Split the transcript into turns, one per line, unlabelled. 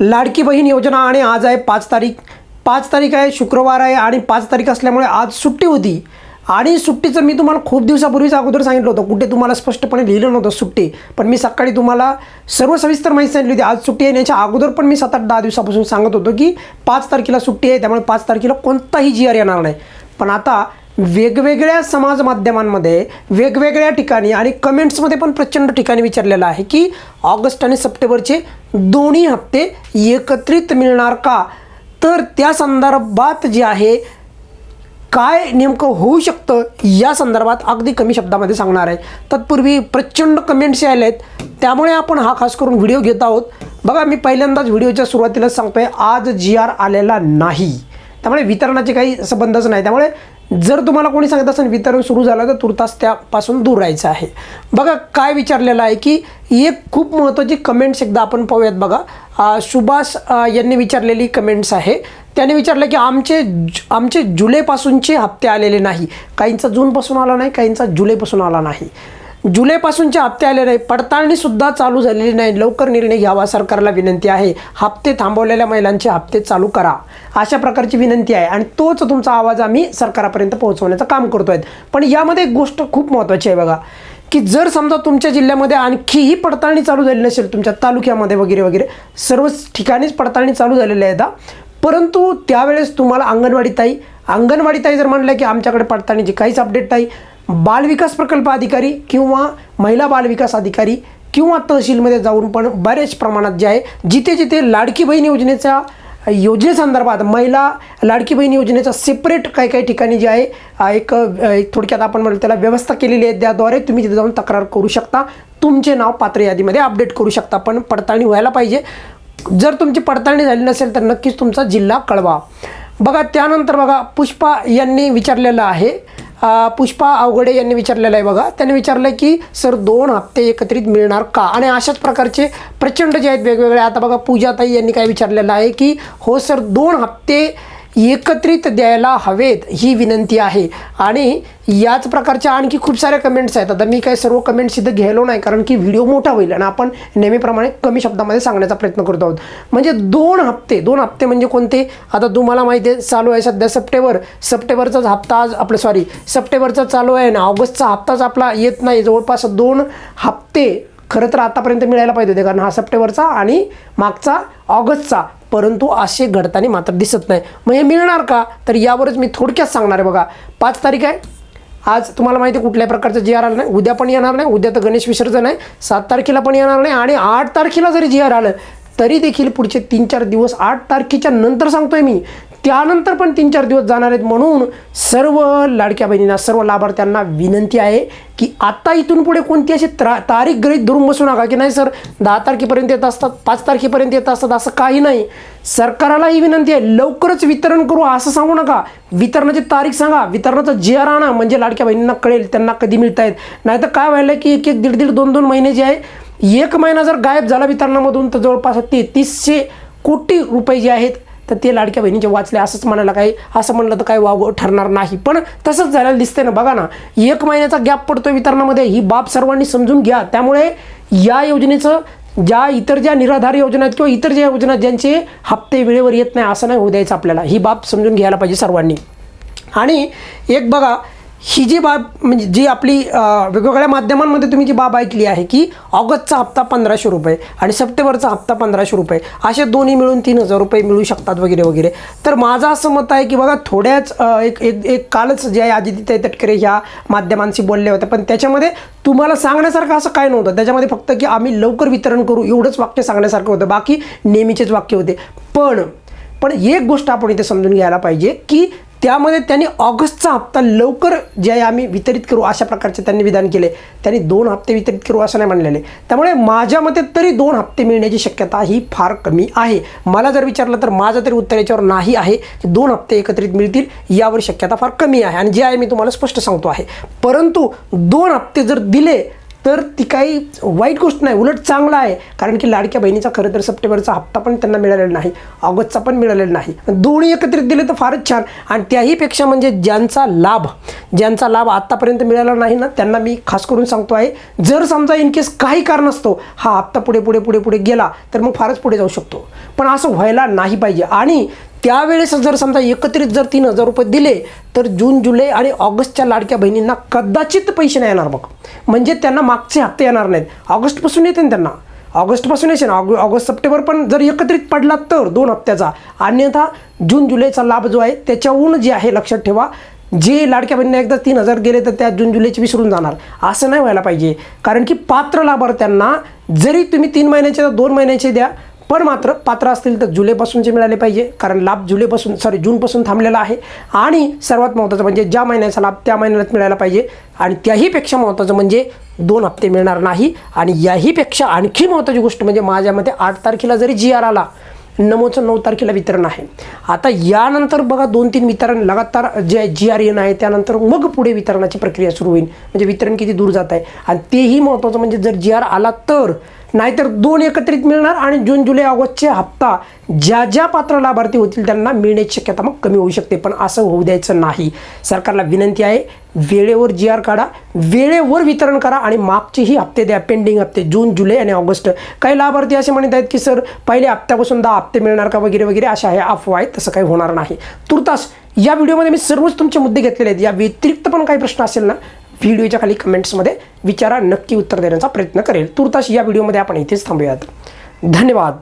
लाडकी बहीण योजना आणि आज आहे पाच तारीख. पाच तारीख आहे शुक्रवार आहे आणि पाच तारीख असल्यामुळे आज सुट्टी होती. आणि सुट्टीचं मी तुम्हाला खूप दिवसापूर्वीच अगोदर सांगितलं होतं. कुठे तुम्हाला स्पष्टपणे लिहिलं नव्हतं सुट्टी. पण मी सकाळी तुम्हाला सर्व सविस्तर माहिती सांगितली होती. आज सुट्टी आहे आणि याच्या अगोदर पण मी सात आठ दहा दिवसापासून सांगत होतो की पाच तारखेला सुट्टी आहे त्यामुळे पाच तारखेला कोणताही जी आर येणार नाही. पण आता वेगवेगळ्या समाज माध्यमांमध्ये वेगवेगळ्या ठिकाणी आणि कमेंट्समध्ये पण प्रचंड ठिकाणी विचारलेलं आहे की ऑगस्ट आणि सप्टेंबरचे दोन्ही हप्ते एकत्रित मिळणार का? तर त्या संदर्भात जे आहे काय नेमकं होऊ शकतं या संदर्भात अगदी कमी शब्दामध्ये सांगणार आहे. तत्पूर्वी प्रचंड कमेंट्स आले आहेत. त्यामुळे आपण हा खास करून व्हिडिओ घेत आहोत. बघा मी पहिल्यांदाच व्हिडिओच्या सुरुवातीलाच सांगतोय आज जी आर आलेला नाही. त्यामुळे वितरणाचे काही संबंधच नाही. त्यामुळे जर तुम्हाला कोणी सांगत असेल वितरण सुरू झालं तर तुर्तास त्यापासून दूर राहायचं आहे. बघा काय विचारलेलं आहे की एक खूप महत्त्वाची कमेंट्स एकदा आपण पाहूयात बघा. सुभाष यांनी विचारलेली कमेंट्स आहे. त्याने विचारलं की आमचे आमचे जुलैपासूनचे हप्ते आलेले नाही. काहींचा जूनपासून आला नाही काहींचा जुलैपासून आला नाही. जुलैपासूनचे हप्ते आले नाही. पडताळणीसुद्धा चालू झालेली नाही. लवकर निर्णय घ्यावा सरकारला विनंती आहे. हप्ते थांबवलेल्या महिलांचे हप्ते चालू करा. अशा प्रकारची विनंती आहे. आणि तोच तुमचा आवाज आम्ही सरकारापर्यंत पोहोचवण्याचं काम करतो आहेत पण यामध्ये एक गोष्ट खूप महत्त्वाची आहे बघा की जर समजा तुमच्या जिल्ह्यामध्ये आणखीही पडताळणी चालू झाली नसेल तुमच्या तालुक्यामध्ये वगैरे वगैरे सर्वच ठिकाणीच पडताळणी चालू झालेली आहे आता. परंतु त्यावेळेस तुम्हाला अंगणवाडी ताई अंगणवाडी ताई जर म्हणलं की आमच्याकडे पडताळणीची काहीच अपडेट नाही बालविकास प्रकल्प अधिकारी किंवा महिला बालविकास अधिकारी किंवा तहसीलमध्ये जाऊन पण बरेच प्रमाणात जे आहे जिथे जिथे लाडकी बहीण योजनेचा योजनेसंदर्भात महिला लाडकी बहीण योजनेचा सेपरेट काही काही ठिकाणी जे आहे एक थोडक्यात आपण म्हणू त्याला व्यवस्था केलेली आहे त्याद्वारे तुम्ही तिथे जाऊन तक्रार करू शकता. तुमचे नाव पात्र यादीमध्ये अपडेट करू शकता पण पडताळणी व्हायला पाहिजे. जर तुमची पडताळणी झाली नसेल तर नक्कीच तुमचा जिल्हा कळवा. बघा त्यानंतर बघा पुष्पा यांनी विचारलेलं आहे पुष्पा अवघडे यांनी विचारलेलं आहे बघा. त्यांनी विचारलं की सर दोन हप्ते एकत्रित मिळणार का? आणि अशाच प्रकारचे प्रचंड जे आहेत वेगवेगळे. आता बघा पूजाताई यांनी काय विचारलेलं आहे की हो सर दोन हप्ते एकत्रित द्यायला हवेत ही विनंती आहे. आणि याच प्रकारच्या आणखी खूप साऱ्या कमेंट्स आहेत. आता मी काय सर्व कमेंट्स इथं घ्यायलो नाही कारण की व्हिडिओ मोठा होईल आणि आपण नेहमीप्रमाणे कमी शब्दामध्ये सांगण्याचा प्रयत्न करतो आहोत. म्हणजे दोन हप्ते दोन हप्ते म्हणजे कोणते? आता तुम्हाला माहिती आहे चालू आहे सध्या सप्टेंबर. सप्टेंबरचाच हप्ता आज आपलं सॉरी सप्टेंबरचा चालू आहे ना ऑगस्टचा हप्ताच आपला येत नाही. जवळपास दोन हप्ते खरं तर आतापर्यंत मिळायला पाहिजे होते कारण हा सप्टेंबरचा आणि मागचा ऑगस्टचा. परंतु असे घडताना मात्र दिसत नाही. मग हे मिळणार का? तर यावरच मी थोडक्यात सांगणार आहे बघा. पाच तारीख आहे. आज तुम्हाला माहिती आहे प्रकारचं जी आर आलं नाही. उद्या पण येणार नाही. उद्या तर गणेश विसर्जन आहे. सात तारखेला पण येणार नाही आणि आठ तारखेला जरी जी आर आलं तरी देखील पुढचे तीन चार दिवस आठ तारखेच्या नंतर सांगतोय मी. त्यानंतर पण तीन चार दिवस जाणार आहेत म्हणून सर्व लाडक्या बहिणींना सर्व लाभार्थ्यांना विनंती आहे की आता इथून पुढे कोणती अशी त्रा तारीख गृहीत धरून बसू नका की नाही सर दहा तारखेपर्यंत येत असतात पाच तारखेपर्यंत येत असतात असं काही नाही. सरकाराला ही विनंती आहे लवकरच वितरण करू असं सांगू नका. वितरणाची तारीख सांगा. वितरणाचा जी आर आणा म्हणजे लाडक्या बहिणींना कळेल त्यांना कधी मिळत आहेत नाहीतर काय व्हायला की एक एक दीड दीड दोन दोन महिने जे आहे एक महिना जर गायब झाला वितरणामधून तर जवळपास तेहतीसशे कोटी रुपये जे आहेत तर ते लाडक्या बहिणीचे वाचले असंच म्हणायला काही असं म्हणलं तर काही वाव ठरणार नाही. पण तसंच झालेलं दिसतंय ना बघा ना एक महिन्याचा गॅप पडतो वितरणामध्ये. ही बाब सर्वांनी समजून घ्या. त्यामुळे या योजनेचं ज्या इतर ज्या निराधार योजना आहेत किंवा इतर ज्या योजना आहेत, ज्यांचे हप्ते वेळेवर येत नाही असं नाही होऊ द्यायचं आपल्याला. ही बाब समजून घ्यायला पाहिजे सर्वांनी. आणि एक बघा ही जी बाब म्हणजे जी आपली वेगवेगळ्या माध्यमांमध्ये तुम्ही जी बाब ऐकली आहे की ऑगस्टचा हप्ता पंधराशे रुपये आणि सप्टेंबरचा हप्ता पंधराशे रुपये असे दोन्ही मिळून तीन हजार रुपये मिळू शकतात वगैरे वगैरे. तर माझं असं मत आहे की बघा थोड्याच एक एक एक कालच जे आहे आदित्य तटकरे ह्या माध्यमांशी बोलले होते पण त्याच्यामध्ये तुम्हाला सांगण्यासारखं असं काय नव्हतं. त्याच्यामध्ये फक्त की आम्ही लवकर वितरण करू एवढंच वाक्य सांगण्यासारखं होतं. बाकी नेहमीचेच वाक्य होते. पण पण एक गोष्ट आपण इथे समजून घ्यायला पाहिजे की त्यामध्ये त्यांनी ऑगस्टचा हप्ता लवकर जे आहे आम्ही वितरित करू अशा प्रकारचे त्यांनी विधान केले. त्यांनी दोन हप्ते वितरित करू असं नाही म्हणलेले. त्यामुळे माझ्या मते तरी दोन हप्ते मिळण्याची शक्यता ही फार कमी आहे. मला जर विचारलं तर माझं तरी उत्तर याच्यावर नाही आहे की दोन हप्ते एकत्रित मिळतील यावर शक्यता फार कमी आहे. आणि जे आहे मी तुम्हाला स्पष्ट सांगतो आहे. परंतु दोन हप्ते जर दिले तर ती काही वाईट गोष्ट नाही उलट चांगला आहे. कारण की लाडक्या बहिणीचा खरं तर सप्टेंबरचा हप्ता पण त्यांना मिळालेला नाही ऑगस्टचा पण मिळालेला नाही. दोन्ही एकत्रित दिले तर फारच छान. आणि त्याहीपेक्षा म्हणजे ज्यांचा लाभ ज्यांचा लाभ आत्तापर्यंत मिळाला नाही ना त्यांना मी खास करून सांगतो आहे जर समजा इन केस काही कारण असतो हा हप्ता पुढे पुढे पुढे पुढे गेला तर मग फारच पुढे जाऊ शकतो. पण असं व्हायला नाही पाहिजे. आणि त्यावेळेस जर समजा एकत्रित जर तीन हजार रुपये दिले तर जून जुलै आणि ऑगस्टच्या लाडक्या बहिणींना कदाचित पैसे नाही येणार मग म्हणजे त्यांना मागचे हप्ते येणार नाहीत. ऑगस्टपासून येते ना त्यांना. ऑगस्टपासून येते ना ऑग ऑगस्ट सप्टेंबर पण जर एकत्रित पडला तर दोन हप्त्याचा. अन्यथा जून जुलैचा लाभ जो आहे त्याच्याहून जे आहे लक्षात ठेवा जे लाडक्या बहिणींना एकदा तीन हजार गेले तर त्या जून जुलैचे विसरून जाणार. असं नाही व्हायला पाहिजे. कारण की पात्र लाभार्थ्यांना जरी तुम्ही तीन महिन्याचे तर दोन महिन्याचे द्या पण मात्र पात्र असतील तर जुलैपासूनचे मिळाले पाहिजे कारण लाभ जुलैपासून सॉरी जूनपासून थांबलेला आहे. आणि सर्वात महत्त्वाचं म्हणजे ज्या महिन्याचा लाभ त्या महिन्यात मिळायला पाहिजे. आणि त्याहीपेक्षा महत्त्वाचं म्हणजे दोन हप्ते मिळणार नाही. आणि याहीपेक्षा आणखी महत्त्वाची गोष्ट म्हणजे माझ्या मते आठ तारखेला जरी जी आर आला नमोचं नऊ तारखेला वितरण आहे. आता यानंतर बघा दोन तीन वितरण लगातार जे जी आर एन आहे त्यानंतर मग पुढे वितरणाची प्रक्रिया सुरू होईल. म्हणजे वितरण किती दूर जात आहे. आणि तेही महत्त्वाचं म्हणजे जर जी आर आला तर नाहीतर दोन एकत्रित मिळणार आणि जून जुलै ऑगस्टचे हप्ता ज्या ज्या पात्र लाभार्थी होतील त्यांना मिळण्याची शक्यता मग कमी होऊ शकते. पण असं होऊ द्यायचं नाही. सरकारला विनंती आहे वेळेवर जी आर काढा वेळेवर वितरण करा आणि मागचेही हप्ते द्या पेंडिंग हप्ते जून जुलै आणि ऑगस्ट. काही लाभार्थी असे म्हणत आहेत की सर पहिले हप्त्यापासून दहा हप्ते मिळणार का? वगैरे वगैरे अशा आहे अफवा आहेत तसं काही होणार नाही. तुर्तास या व्हिडिओमध्ये मी सर्वच तुमचे मुद्दे घेतलेले आहेत. या व्यतिरिक्त पण काही प्रश्न असेल ना व्हिडिओच्या खाली कमेंट्समध्ये विचारा नक्की उत्तर देण्याचा प्रयत्न करेल. तुर्तास या व्हिडिओमध्ये आपण इथेच थांबूयात. धन्यवाद.